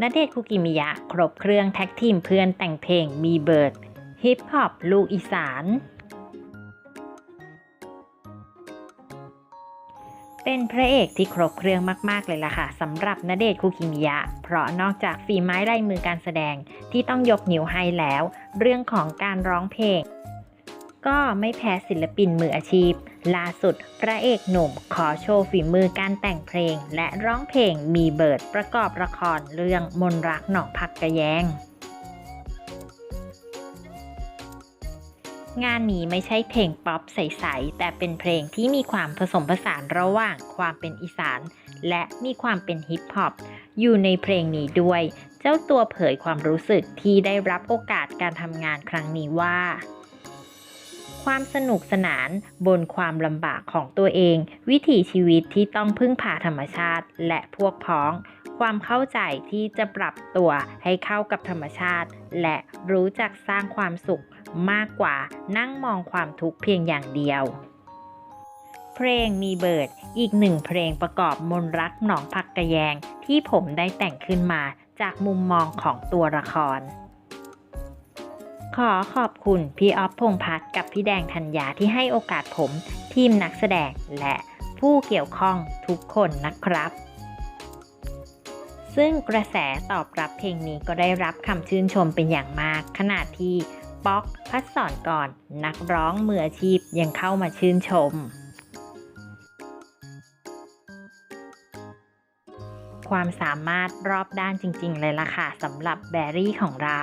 ณเดชคุกิมิยะ ครบเครื่องแท็กทีมเพื่อนแต่งเพลงมีเบิร์ด ฮิปฮอปลูกอีสาน เป็นพระเอกที่ครบเครื่องมาก ๆ เลยล่ะค่ะสำหรับณเดชคุกิมิยะ เพราะนอกจากฝีไม้ลายมือการแสดงที่ต้องยกนิ้วให้แล้ว เรื่องของการร้องเพลง ก็ไม่แพ้ศิลปินมืออาชีพ ล่าสุด พระเอกหนุ่มขอโชว์ฝีมือการแต่งเพลง และร้องเพลงมีเบิร์ดประกอบละครเรื่องมนรักหนองผักกระแยง งานนี้ไม่ใช่เพลงป๊อปใส ๆ แต่เป็นเพลงที่มีความผสมผสานระหว่างความเป็นอีสาน และมีความเป็นฮิปฮอปอยู่ในเพลงนี้ด้วย เจ้าตัวเผยความรู้สึกที่ได้รับโอกาสการทำงานครั้งนี้ว่า ความสนุกสนานบนความลำบากของตัวเอง วิถีชีวิตที่ต้องพึ่งพาธรรมชาติและพวกพ้อง ความเข้าใจที่จะปรับตัวให้เข้ากับธรรมชาติ และรู้จักสร้างความสุขมากกว่านั่งมองความทุกข์เพียงอย่างเดียว เพลงมีเบิร์ด อีกหนึ่งเพลงประกอบมนรักหนองผักกระแยงที่ผมได้แต่งขึ้นมาจากมุมมองของตัวละคร ขอขอบคุณพี่ออฟพงษ์พัฒน์กับพี่แดงธัญญาที่ให้โอกาสผมทีมนักแสดงและผู้เกี่ยวข้องทุกคนนะครับ ซึ่งกระแสตอบรับเพลงนี้ก็ได้รับคำชื่นชมเป็นอย่างมากขนาดที่ป๊อกพัดสอนก่อนนักร้องมืออาชีพยังเข้ามาชื่นชม ความสามารถรอบด้านจริง ๆ เลยล่ะค่ะสำหรับแบรี่ของเรา